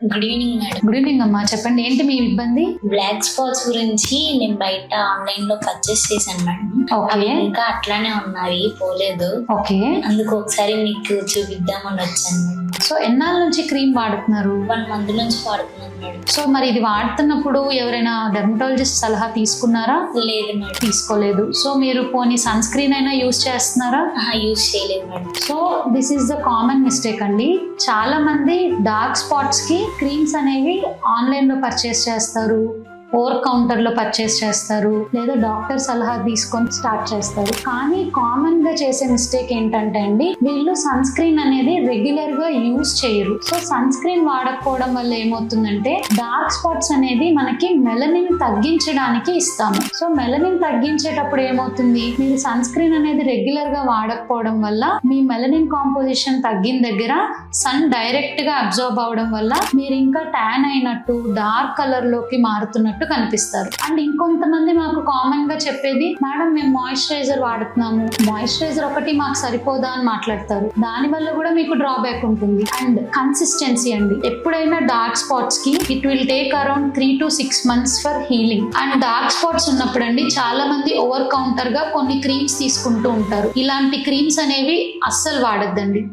Good evening madam good evening అమ్మా. చెప్పండి ఏంటి మీ ఇబ్బంది? బ్లాక్ స్పాట్స్ గురించి నేను బయట ఆన్లైన్లో పర్చేస్ చేశాను మేడం ఓకే అవి ఇంకా అట్లానే ఉన్నాయి పోలేదు. ఓకే అందుకు ఒకసారి మీకు చూపిద్దామని వచ్చాను. సో ఎన్నాళ్ళ నుంచి క్రీమ్ వాడుతున్నారు? వన్ మంత్ నుంచి వాడుతున్నాను మేడం. సో మరి ఇది వాడుతున్నప్పుడు ఎవరైనా డెర్మటాలజిస్ట్ సలహా తీసుకున్నారా? లేదు మేడం. తీసుకోలేదు. సో మీరు పోనీ సన్ స్క్రీన్ అయినా యూస్ చేస్తున్నారా? యూజ్ చేయలేదు madam. So this is the common mistake అండి. చాలా మంది డార్క్ స్పాట్స్కి క్రీమ్స్ అనేవి ఆన్లైన్లో పర్చేస్ చేస్తారు. ఓవర్ కౌంటర్లో పర్చేస్ చేస్తారు లేదా డాక్టర్ సలహా తీసుకొని స్టార్ట్ చేస్తారు. కానీ కామన్గా చేసే మిస్టేక్ ఏంటంటే అండి వీళ్ళు సన్ స్క్రీన్ అనేది రెగ్యులర్గా యూజ్ చేయరు. సో సన్ స్క్రీన్ వాడకపోవడం వల్ల ఏమవుతుందంటే డార్క్ స్పాట్స్ అనేది మనకి మెలనిన్ తగ్గించడానికి ఇస్తాము. సో మెలనిన్ తగ్గించేటప్పుడు ఏమవుతుంది? మీరు సన్ స్క్రీన్ అనేది రెగ్యులర్గా వాడకపోవడం వల్ల మీ మెలనిన్ కాంపోజిషన్ తగ్గిన దగ్గర సన్ డైరెక్ట్గా అబ్జర్వ్ అవడం వల్ల మీరు ఇంకా ట్యాన్ అయినట్టు డార్క్ కలర్లోకి మారుతున్నట్టు కనిపిస్తారు. అండ్ ఇంకొంతమంది మాకు కామన్గా చెప్పేది మేడం మేము మాయిశ్చరైజర్ వాడుతున్నాము. మాయిశ్చరైజర్ ఒకటి మాకు సరిపోదా అని మాట్లాడతారు. దాని వల్ల కూడా మీకు డ్రాబ్యాక్ ఉంటుంది. అండ్ కన్సిస్టెన్సీ అండి. ఎప్పుడైనా dark స్పాట్స్కి it will take around three to six months for healing and dark spots ఉన్నప్పుడు అండి చాలా మంది ఓవర్ కౌంటర్గా కొన్ని క్రీమ్స్ తీసుకుంటూ ఉంటారు. ఇలాంటి క్రీమ్స్ అనేవి అస్సలు వాడద్దండి.